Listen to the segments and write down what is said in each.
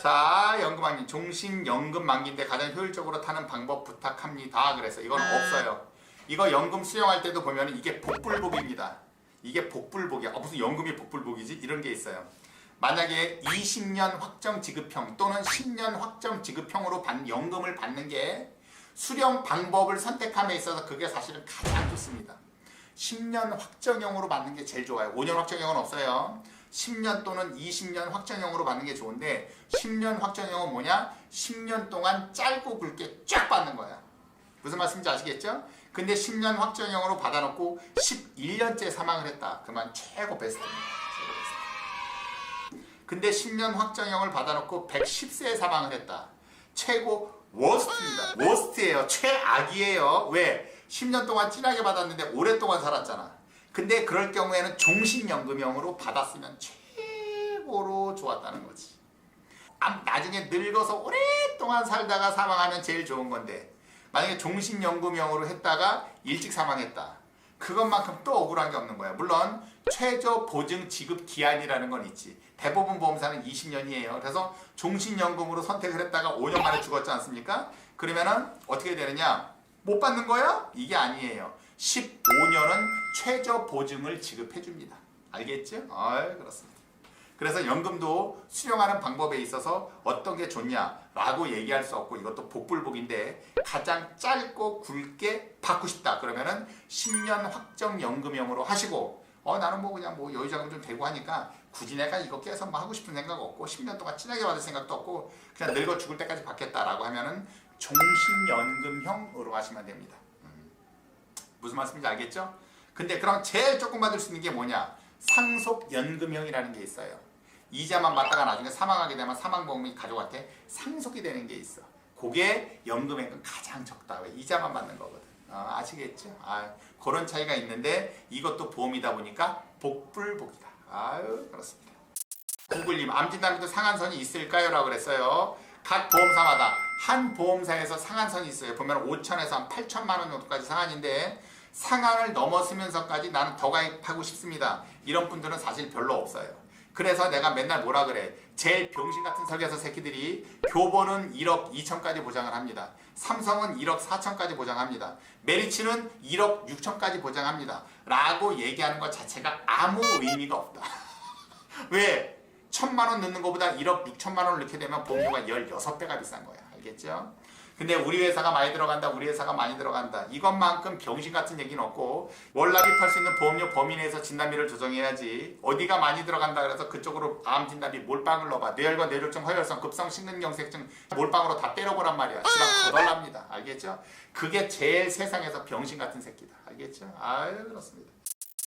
자, 연금만기 종신 연금 만기인데 가장 효율적으로 타는 방법 부탁합니다. 그래서 이건 없어요. 이거 연금 수령할 때도 보면 이게 복불복입니다. 이게 복불복이야. 어, 무슨 연금이 복불복이지? 이런 게 있어요. 만약에 20년 확정 지급형 또는 10년 확정 지급형으로 받, 연금을 받는 게 수령 방법을 선택함에 있어서 그게 사실은 가장 좋습니다. 10년 확정형으로 받는 게 제일 좋아요. 5년 확정형은 없어요. 10년 또는 20년 확정형으로 받는 게 좋은데 10년 확정형은 뭐냐? 10년 동안 짧고 굵게 쫙 받는 거야. 무슨 말씀인지 아시겠죠? 근데 10년 확정형으로 받아놓고 11년째 사망을 했다. 그만 최고 베스트입니다. 최고 베스트. 근데 10년 확정형을 받아놓고 110세에 사망을 했다. 최고 워스트입니다. 워스트예요. 최악이에요. 왜? 10년 동안 진하게 받았는데 오랫동안 살았잖아. 근데 그럴 경우에는 종신연금형으로 받았으면 최고로 좋았다는 거지. 아, 나중에 늙어서 오랫동안 살다가 사망하면 제일 좋은 건데 만약에 종신연금형으로 했다가 일찍 사망했다. 그것만큼 또 억울한 게 없는 거야. 물론 최저 보증 지급 기한이라는 건 있지. 대부분 보험사는 20년이에요. 그래서 종신연금으로 선택을 했다가 5년 만에 죽었지 않습니까? 그러면은 어떻게 되느냐? 못 받는 거야? 이게 아니에요. 15년은 최저 보증을 지급해 줍니다. 알겠죠? 아, 그렇습니다. 그래서 연금도 수령하는 방법에 있어서 어떤 게 좋냐라고 얘기할 수 없고 이것도 복불복인데 가장 짧고 굵게 받고 싶다 그러면은 10년 확정 연금형으로 하시고 어 나는 뭐 그냥 뭐 여유자금 좀 되고 하니까 굳이 내가 이거 깨서 뭐 하고 싶은 생각 없고 10년 동안 진하게 받을 생각도 없고 그냥 늙어 죽을 때까지 받겠다라고 하면은 종신연금형으로 하시면 됩니다. 음. 무슨 말씀인지 알겠죠? 근데 그럼 제일 조금 받을 수 있는 게 뭐냐? 상속연금형이라는 게 있어요. 이자만 받다가 나중에 사망하게 되면 사망보험이 가족한테 상속이 되는 게 있어. 그게 연금액은 가장 적다. 왜? 이자만 받는 거거든. 어, 아시겠죠? 아, 그런 차이가 있는데 이것도 보험이다 보니까 복불복이다. 아유 그렇습니다. 구글님 암진단비도 상한선이 있을까요? 라고 그랬어요. 각 보험사마다 한 보험사에서 상한선이 있어요. 보면 5천에서 한 8천만 원 정도까지 상한인데 상한을 넘었으면서까지 나는 더 가입하고 싶습니다. 이런 분들은 사실 별로 없어요. 그래서 내가 맨날 뭐라 그래. 제일 병신 같은 설계사 새끼들이 교보는 1억 2천까지 보장을 합니다. 삼성은 1억 4천까지 보장합니다. 메리츠는 1억 6천까지 보장합니다. 라고 얘기하는 것 자체가 아무 의미가 없다. 왜? 천만 원 넣는 것보다 1억 6천만 원을 넣게 되면 보험료가 16배가 비싼 거야. 알겠죠? 근데 우리 회사가 많이 들어간다, 우리 회사가 많이 들어간다. 이것만큼 병신 같은 얘기는 없고, 월납입 할 수 있는 보험료 범위 내에서 진단비를 조정해야지. 어디가 많이 들어간다 그래서 그쪽으로 암 진단비 몰빵을 넣어봐. 뇌혈관, 뇌졸중, 허혈성, 급성 심근경색증 몰빵으로 다 때려보란 말이야. 지방 거덜납니다. 알겠죠? 그게 제일 세상에서 병신 같은 새끼다. 알겠죠? 아유, 그렇습니다.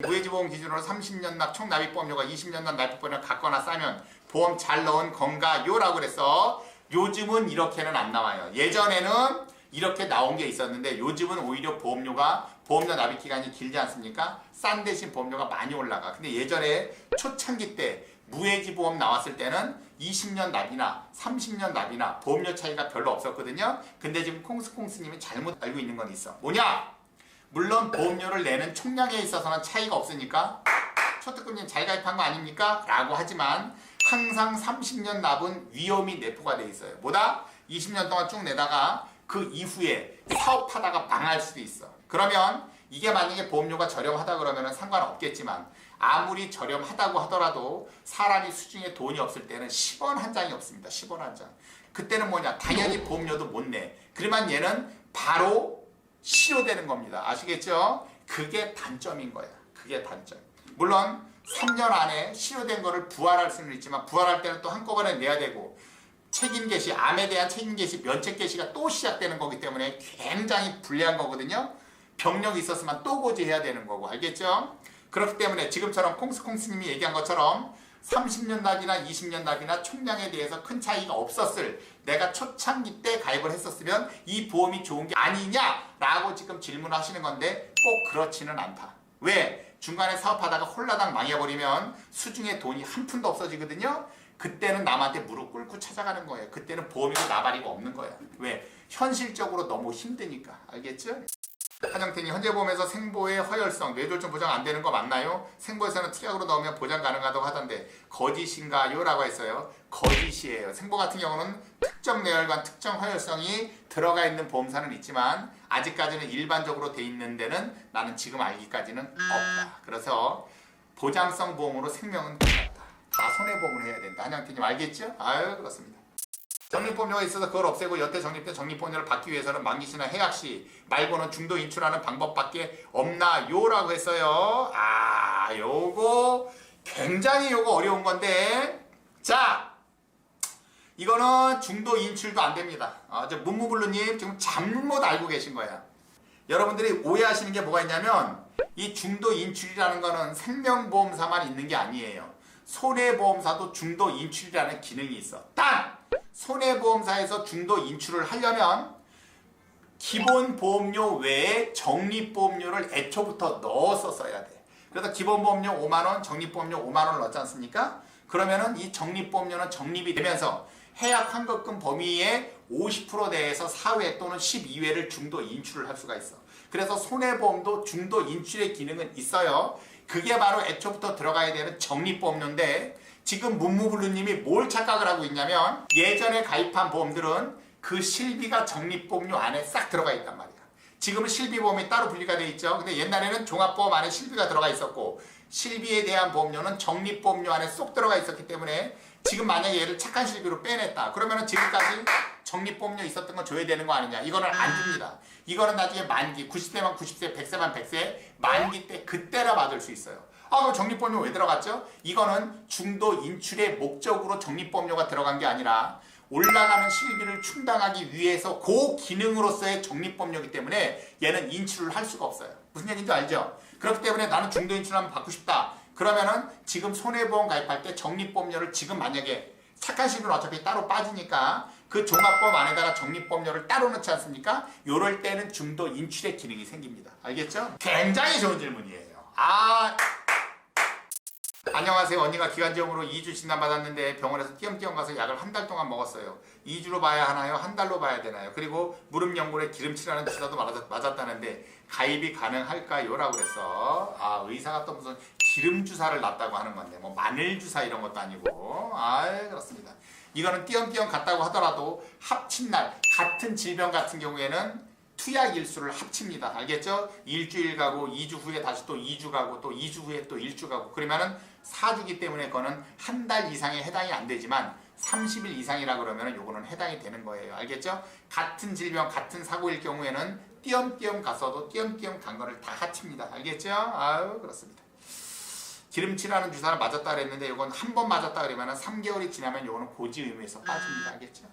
무해지보험 기준으로 30년 납 총 납입 보험료가 20년 납 납입 보험료 같거나 싸면 보험 잘 넣은 건가요라고 그랬어. 요즘은 이렇게는 안 나와요. 예전에는 이렇게 나온 게 있었는데 요즘은 오히려 보험료가 보험료 납입 기간이 길지 않습니까? 싼 대신 보험료가 많이 올라가. 근데 예전에 초창기 때 무해지 보험 나왔을 때는 20년 납이나 30년 납이나 보험료 차이가 별로 없었거든요. 근데 지금 콩스콩스님이 잘못 알고 있는 건 있어. 뭐냐? 물론 보험료를 내는 총량에 있어서는 차이가 없으니까 초특급님 잘 가입한 거 아닙니까? 라고 하지만 항상 30년 납은 위험이 내포가 돼 있어요. 뭐다? 20년 동안 쭉 내다가 그 이후에 사업하다가 망할 수도 있어. 그러면 이게 만약에 보험료가 저렴하다 그러면 상관없겠지만 아무리 저렴하다고 하더라도 사람이 수중에 돈이 없을 때는 10원 한 장이 없습니다. 10원 한 장. 그때는 뭐냐? 당연히 보험료도 못 내. 그러면 얘는 바로 실효되는 겁니다. 아시겠죠? 그게 단점인 거야. 그게 단점. 물론 3년 안에 실효된 거를 부활할 수는 있지만 부활할 때는 또 한꺼번에 내야 되고 책임 개시, 암에 대한 책임 개시, 면책 개시가 또 시작되는 거기 때문에 굉장히 불리한 거거든요. 병력이 있었으면 또 고지해야 되는 거고 알겠죠? 그렇기 때문에 지금처럼 콩스콩스님이 얘기한 것처럼 30년 납이나 20년 납이나 총량에 대해서 큰 차이가 없었을 내가 초창기 때 가입을 했었으면 이 보험이 좋은 게 아니냐라고 지금 질문하시는 건데 꼭 그렇지는 않다. 왜? 중간에 사업하다가 홀라당 망해버리면 수중에 돈이 한 푼도 없어지거든요. 그때는 남한테 무릎 꿇고 찾아가는 거예요. 그때는 보험이고 나발이고 없는 거야. 왜? 현실적으로 너무 힘드니까. 알겠죠? 한영태님 현재 보험에서 생보의 허혈성 뇌졸중 보장 안 되는 거 맞나요? 생보에서는 특약으로 넣으면 보장 가능하다고 하던데 거짓인가요? 라고 했어요. 거짓이에요. 생보 같은 경우는 특정 뇌혈관 특정 허혈성이 들어가 있는 보험사는 있지만 아직까지는 일반적으로 돼 있는 데는 나는 지금 알기까지는 없다. 그래서 보장성 보험으로 생명은 끝났다. 다 손해보험을 해야 된다. 한영태님 알겠죠? 아유 그렇습니다. 적립보험료가 있어서 그걸 없애고 여태 적립된 적립보험료를 받기 위해서는 만기시나 해약시 말고는 중도 인출하는 방법밖에 없나요? 라고 했어요. 아 요거 굉장히 요거 어려운 건데 자 이거는 중도 인출도 안 됩니다. 아, 저 문무블루님 지금 잘못 알고 계신 거야. 여러분들이 오해하시는 게 뭐가 있냐면 이 중도 인출이라는 거는 생명보험사만 있는 게 아니에요. 손해보험사도 중도 인출이라는 기능이 있어. 단 손해보험사에서 중도 인출을 하려면 기본 보험료 외에 적립보험료를 애초부터 넣어서 써야 돼. 그래서 기본 보험료 5만 원, 적립보험료 5만 원을 넣지 않습니까? 그러면은 이 적립보험료는 적립이 되면서 해약 환급금 범위의 50% 내에서 4회 또는 12회를 중도 인출을 할 수가 있어. 그래서 손해보험도 중도 인출의 기능은 있어요. 그게 바로 애초부터 들어가야 되는 적립보험료인데 지금 문무블루님이 뭘 착각을 하고 있냐면 예전에 가입한 보험들은 그 실비가 적립보험료 안에 싹 들어가 있단 말이야. 지금은 실비보험이 따로 분리가 돼 있죠. 근데 옛날에는 종합보험 안에 실비가 들어가 있었고 실비에 대한 보험료는 적립보험료 안에 쏙 들어가 있었기 때문에 지금 만약에 얘를 착한 실비로 빼냈다. 그러면은 지금까지 적립보험료 있었던 건 줘야 되는 거 아니냐. 이거는 안 줍니다. 이거는 나중에 만기 90세만 90세 100세만 100세 만기 때 그때라 받을 수 있어요. 아 그럼 적립보험료 왜 들어갔죠? 이거는 중도 인출의 목적으로 적립보험료가 들어간 게 아니라 올라가는 실비를 충당하기 위해서 그 기능으로서의 적립보험료이기 때문에 얘는 인출을 할 수가 없어요. 무슨 얘기인지 알죠? 그렇기 때문에 나는 중도 인출 한번 받고 싶다. 그러면은 지금 손해보험 가입할 때 적립보험료를 지금 만약에 착한 실비는 어차피 따로 빠지니까 그 종합보험 안에다가 적립보험료를 따로 넣지 않습니까? 요럴 때는 중도 인출의 기능이 생깁니다. 알겠죠? 굉장히 좋은 질문이에요. 아 안녕하세요. 언니가 기관지염으로 2주 진단받았는데 병원에서 띄엄띄엄 가서 약을 한 달 동안 먹었어요. 2주로 봐야 하나요? 한 달로 봐야 되나요? 그리고 무릎 연골에 기름칠하는 주사도 맞았, 맞았 다는데 가입이 가능할까요? 라고 그랬어. 아 의사가 또 무슨 기름 주사를 놨다고 하는 건데 뭐 마늘 주사 이런 것도 아니고 아 그렇습니다. 이거는 띄엄띄엄 갔다고 하더라도 합친 날 같은 질병 같은 경우에는 투약 일수를 합칩니다. 알겠죠? 일주일 가고 2주 후에 다시 또 2주 가고 또 2주 후에 또 1주 가고 그러면은 4주기 때문에 그거는 한 달 이상에 해당이 안 되지만 30일 이상이라 그러면은 요거는 해당이 되는 거예요. 알겠죠? 같은 질병 같은 사고일 경우에는 띄엄띄엄 갔어도 띄엄띄엄 간 거를 다 합칩니다. 알겠죠? 아유 그렇습니다. 기름칠하는 주사를 맞았다 그랬는데 요건 한 번 맞았다 그러면은 3개월이 지나면 요거는 고지 의무에서 빠집니다. 알겠죠?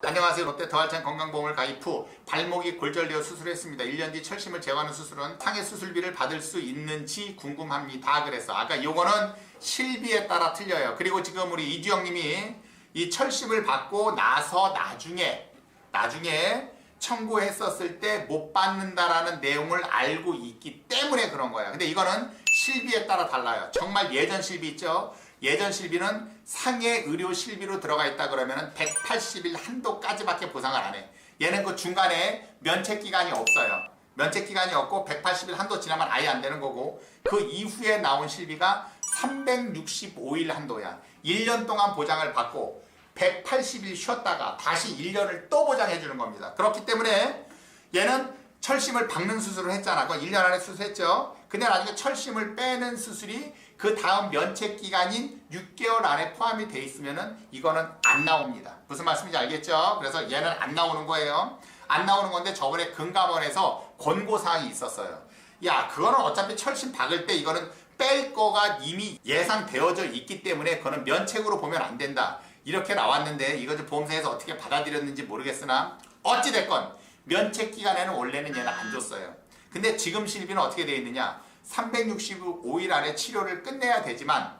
안녕하세요. 롯데 더할찬 건강보험을 가입 후 발목이 골절되어 수술했습니다. 1년 뒤 철심을 제거하는 수술은 상해 수술비를 받을 수 있는지 궁금합니다. 그래서 아까 요거는 실비에 따라 틀려요. 그리고 지금 우리 이주영 님이 이 철심을 받고 나서 나중에 나중에 청구했었을 때 못 받는다라는 내용을 알고 있기 때문에 그런 거야. 근데 이거는 실비에 따라 달라요. 정말 예전 실비 있죠? 예전 실비는 상해 의료 실비로 들어가 있다 그러면은 180일 한도까지밖에 보상을 안 해. 얘는 그 중간에 면책 기간이 없어요. 면책 기간이 없고 180일 한도 지나면 아예 안 되는 거고 그 이후에 나온 실비가 365일 한도야. 1년 동안 보장을 받고 180일 쉬었다가 다시 1년을 또 보장해 주는 겁니다. 그렇기 때문에 얘는 철심을 박는 수술을 했잖아. 그건 1년 안에 수술했죠. 근데 나중에 철심을 빼는 수술이 그 다음 면책 기간인 6개월 안에 포함이 돼 있으면은 이거는 안 나옵니다. 무슨 말씀인지 알겠죠? 그래서 얘는 안 나오는 거예요. 안 나오는 건데 저번에 금감원에서 권고 사항이 있었어요. 야, 그거는 어차피 철심 박을 때 이거는 뺄 거가 이미 예상되어져 있기 때문에 그거는 면책으로 보면 안 된다. 이렇게 나왔는데 좀 보험사에서 어떻게 받아들였는지 모르겠으나 어찌 됐건 면책 기간에는 원래는 얘는 안 줬어요. 근데 지금 실비는 어떻게 되어 있느냐? 365일 안에 치료를 끝내야 되지만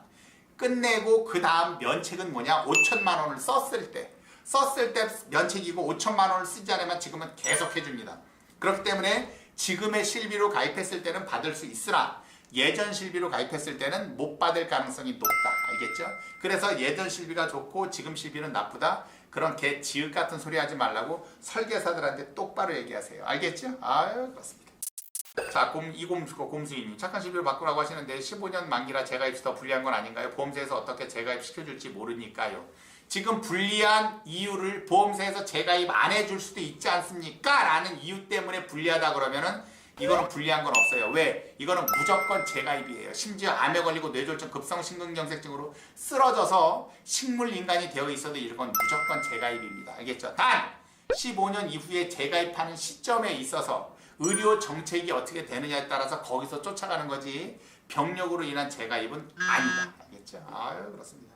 끝내고 그 다음 면책은 뭐냐? 5천만 원을 썼을 때 썼을 때 면책이고 5천만 원을 쓰지 않으면 지금은 계속 해줍니다. 그렇기 때문에 지금의 실비로 가입했을 때는 받을 수 있으나 예전 실비로 가입했을 때는 못 받을 가능성이 높다. 알겠죠? 그래서 예전 실비가 좋고 지금 실비는 나쁘다. 그런 개 지읒 같은 소리 하지 말라고 설계사들한테 똑바로 얘기하세요. 알겠죠? 아유 그렇습니다. 자, 곰, 이곰수고 곰수이님 착한 시비를 바꾸라고 하시는데 15년 만기라 재가입시 더 불리한 건 아닌가요? 보험사에서 어떻게 재가입 시켜줄지 모르니까요. 지금 불리한 이유를 보험사에서 재가입 안 해줄 수도 있지 않습니까? 라는 이유 때문에 불리하다 그러면은 이거는 불리한 건 없어요. 왜? 이거는 무조건 재가입이에요. 심지어 암에 걸리고 뇌졸중 급성 심근경색증으로 쓰러져서 식물 인간이 되어 있어도 이건 무조건 재가입입니다. 알겠죠? 단 15년 이후에 재가입하는 시점에 있어서 의료 정책이 어떻게 되느냐에 따라서 거기서 쫓아가는 거지 병력으로 인한 재가입은 아니다. 알겠죠? 아유 그렇습니다.